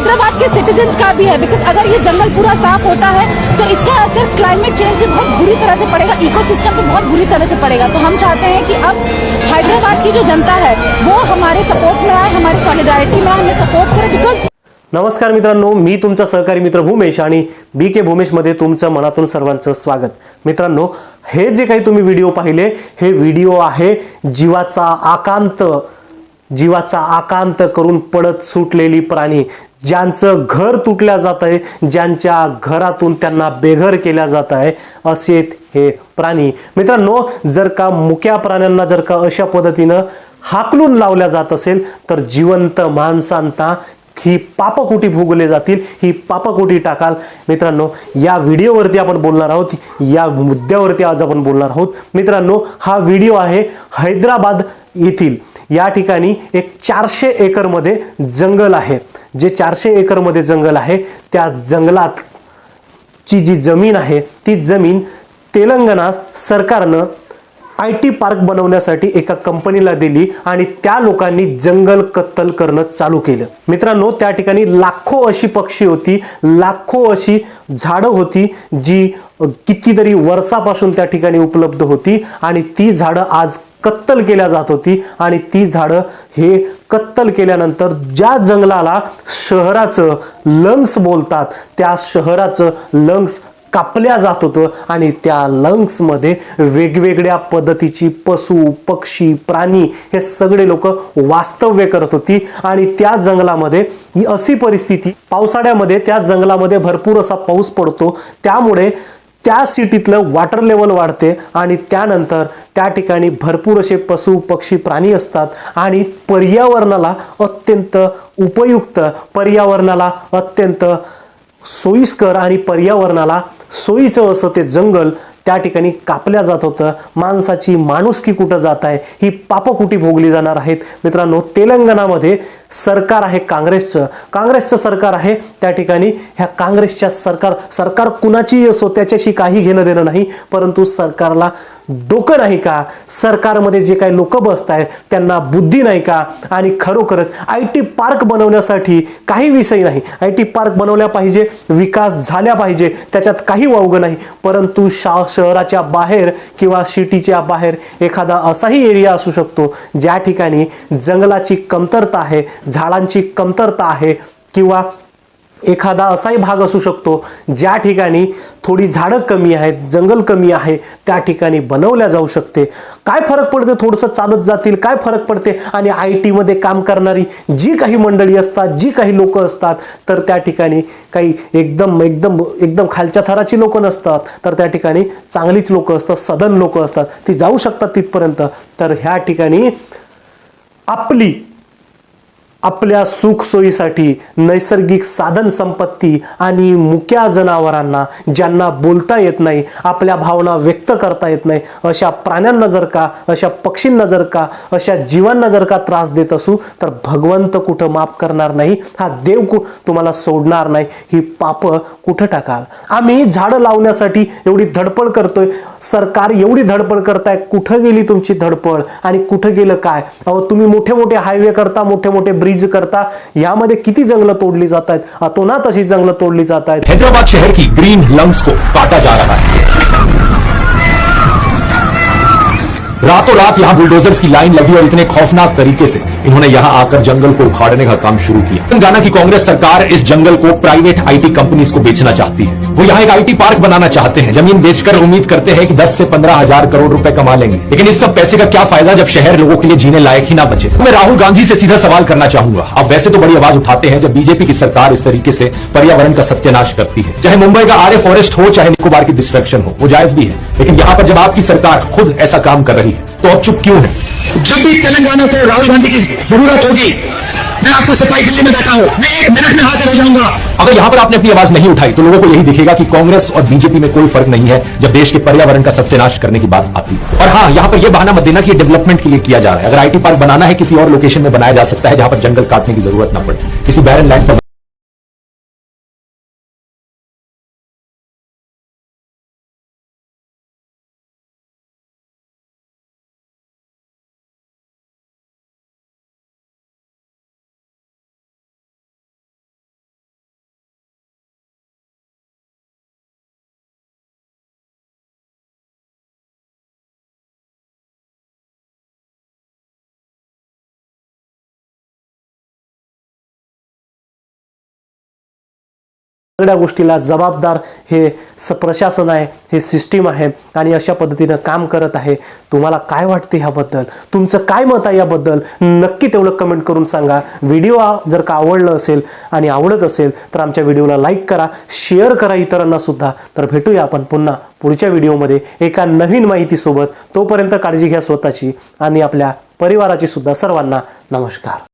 हैदराबाद के citizens का भी है बिकॉज़ अगर ये जंगल पूरा साफ़ होता है तो इसका असर क्लाइमेट चेंज पे बहुत बुरी तरह से पड़ेगा इकोसिस्टम पे बहुत बुरी तरह से पड़ेगा। तो हम चाहते हैं कि अब हैदराबाद की जो जनता है, वो हमारे सपोर्ट में आए, हमारी सॉलिडारिटी में हमें सपोर्ट करे बिकॉज़ नमस्कार मित्रांनो, मी तुमचा सहकारी मित्र भूमेश आणि बी के भूमेशमध्ये तुमचं मनातून सर्वांचं स्वागत. मित्रांनो, हे जे काही तुम्ही व्हिडिओ पाहिले, हे व्हिडिओ आहे जीवाचा आकांत जीवाचा आकांत करून पडत सुटलेली प्राणी ज्यांचं घर तुटल्या जात आहे ज्यांच्या घरातून त्यांना बेघर केल्या जात आहे असे हे प्राणी. मित्रांनो जर का मुक्या प्राण्यांना जर का अशा पद्धतीनं हाकलून लावल्या जात असेल तर जिवंत माणसांना ही पापकोटी भोगले जातील ही पापकोटी टाकाल. मित्रांनो या व्हिडिओवरती आपण बोलणार आहोत या मुद्द्यावरती आज आपण बोलणार आहोत. मित्रांनो हा व्हिडिओ आहे हैदराबाद येथील. या ठिकाणी एक चारशे एकरमध्ये जंगल आहे. जे चारशे एकरमध्ये जंगल आहे त्या जंगलात ची जी जमीन आहे ती जमीन तेलंगणा सरकारनं आय टी पार्क बनवण्यासाठी एका कंपनीला दिली आणि त्या लोकांनी जंगल कत्तल करणं चालू केलं. मित्रांनो त्या ठिकाणी लाखो अशी पक्षी होती लाखो अशी झाडं होती जी कितीतरी वर्षापासून त्या ठिकाणी उपलब्ध होती आणि ती झाडं आज कत्तल केल्या जात होती. आणि ती झाडं हे कत्तल केल्यानंतर ज्या जंगलाला शहराचं लंग्स बोलतात त्या शहराचं लंग्स कापल्या जात होतं आणि त्या लंग्समध्ये वेगवेगळ्या पद्धतीची पशु पक्षी प्राणी हे सगळे लोक वास्तव्य करत होती. आणि त्या जंगलामध्ये ही अशी परिस्थिती पावसाळ्यामध्ये त्या जंगलामध्ये भरपूर असा पाऊस पडतो. त्यामुळे त्या सिटीतलं वॉटर लेवल वाढते आणि त्यानंतर त्या ठिकाणी भरपूर असे पशु पक्षी प्राणी असतात आणि पर्यावरणाला अत्यंत उपयुक्त पर्यावरणाला अत्यंत सोयीस्कर आणि पर्यावरणाला सोयीचं असं ते जंगल त्या ठिकाणी कापल्या जात होतं. माणसाची माणुसकी कुठं जात आहे ही पापं कुठे भोगली जाणार आहेत? मित्रांनो तेलंगणामध्ये सरकार आहे काँग्रेसचं. काँग्रेसचं सरकार आहे त्या ठिकाणी ह्या काँग्रेसच्या सरकार सरकार कुणाचीही असो त्याच्याशी काही घेणं देणं नाही परंतु सरकारला डोकं नाही का? सरकारमध्ये जे काही लोक बसत आहेत त्यांना बुद्धी नाही का? आणि खरोखरच आय टी पार्क बनवण्यासाठी काही विषय नाही. आय टी पार्क बनवल्या पाहिजे विकास झाल्या पाहिजे त्याच्यात काही वावग नाही. परंतु शा शहराच्या बाहेर किंवा सिटीच्या बाहेर एखादा असाही एरिया असू शकतो ज्या ठिकाणी जंगलाची कमतरता आहे झाडांची कमतरता आहे किंवा एखादा असाही भाग असू शकतो ज्या ठिकाणी थोडी झाडं कमी आहेत जंगल कमी आहे त्या ठिकाणी बनवल्या जाऊ शकते. काय फरक पडते? थोडंसं चालत जातील. काय फरक पडते? आणि आय टीमध्ये काम करणारी जी काही मंडळी असतात जी काही लोक असतात तर त्या ठिकाणी काही एकदम एकदम एकदम खालच्या थराची लोक नसतात तर त्या ठिकाणी चांगलीच लोक असतात सदन लोक असतात. ती जाऊ शकतात तिथपर्यंत. तर ह्या ठिकाणी आपली आपल्या सुखसोयीसाठी नैसर्गिक साधन संपत्ती आणि मुक्या जनावरांना ज्यांना बोलता येत नाही आपल्या भावना व्यक्त करता येत नाही अशा प्राण्यांना जर का अशा पक्षींना जर का अशा जीवांना जर का त्रास देत असू तर भगवंत कुठं माफ करणार नाही? हा देव कु तुम्हाला सोडणार नाही. ही पाप कुठं टाकाल? आम्ही झाडं लावण्यासाठी एवढी धडपड करतोय. सरकार एवढी धडपड करताय. कुठं गेली तुमची धडपड? आणि कुठं गेलं काय? अहो तुम्ही मोठे मोठे हायवे करता मोठे मोठे ब्रिज करता, यामध्ये किती जंगल तोडली जात आहेत अतोनात अशी जंगलं तोडली जात आहेत हैदराबाद शहर की ग्रीन लंग्स को काटा जा रहा है। रातों रात यहाँ बुलडोजर्स की लाइन लगी और इतने खौफनाक तरीके से इन्होंने यहाँ आकर जंगल को उखाड़ने का काम शुरू किया। तेलंगाना की कांग्रेस सरकार इस जंगल को प्राइवेट आईटी कंपनीज़ को बेचना चाहती है। वो यहाँ एक आईटी पार्क बनाना चाहते हैं। ज़मीन बेचकर उम्मीद करते हैं कि 10 से पंद्रह हज़ार करोड़ रुपए कमा लेंगे। लेकिन इस सब पैसे का क्या फ़ायदा जब शहर लोगों के लिए जीने लायक ही ना बचे? तो मैं राहुल गांधी से सीधा सवाल करना चाहूँगा। अब वैसे तो बड़ी आवाज़ उठाते हैं जब बीजेपी की सरकार इस तरीके से पर्यावरण का सत्यानाश करती है। चाहे मुंबई का आर्य फॉरेस्ट हो, चाहे निकोबार की डिस्ट्रक्शन हो, वो जायज़ भी है। लेकिन यहाँ पर जब आपकी सरकार खुद ऐसा काम कर रही है तो अब चुप क्यों है? जब भी तेलंगाना को राहुल गांधी की ज़रूरत होगी मैं आपको सफ़ाई दिल्ली में बैठा हूँ। मैं एक मिनट में हाजिर हो जाऊँगा। अगर यहाँ पर आपने अपनी आवाज़ नहीं उठाई तो लोगों को यही दिखेगा कि कांग्रेस और बीजेपी में कोई फ़र्क नहीं है जब देश के पर्यावरण का सत्यानाश करने की बात आती है। और हाँ यहाँ पर यह बहाना मत देना कि डेवलपमेंट के लिए किया जा रहा है। अगर आईटी पार्क बनाना है किसी और लोकेशन में बनाया जा सकता है जहाँ पर जंगल काटने की ज़रूरत न पड़े। किसी बैरन लैंड पर सगळ्या गोष्टीला जबाबदार हे स प्रशासन आहे हे सिस्टीम आहे आणि अशा पद्धतीनं काम करत आहे. तुम्हाला काय वाटते ह्याबद्दल? तुमचं काय मत आहे याबद्दल? नक्की तेवढं कमेंट करून सांगा. व्हिडिओ जर का आवडलं असेल आणि आवडत असेल तर आमच्या व्हिडिओला लाईक करा शेअर करा इतरांना सुद्धा. तर भेटूया आपण पुन्हा पुढच्या व्हिडिओमध्ये एका नवीन माहितीसोबत. तोपर्यंत काळजी घ्या स्वतःची आणि आपल्या परिवाराची सुद्धा सर्वांना नमस्कार.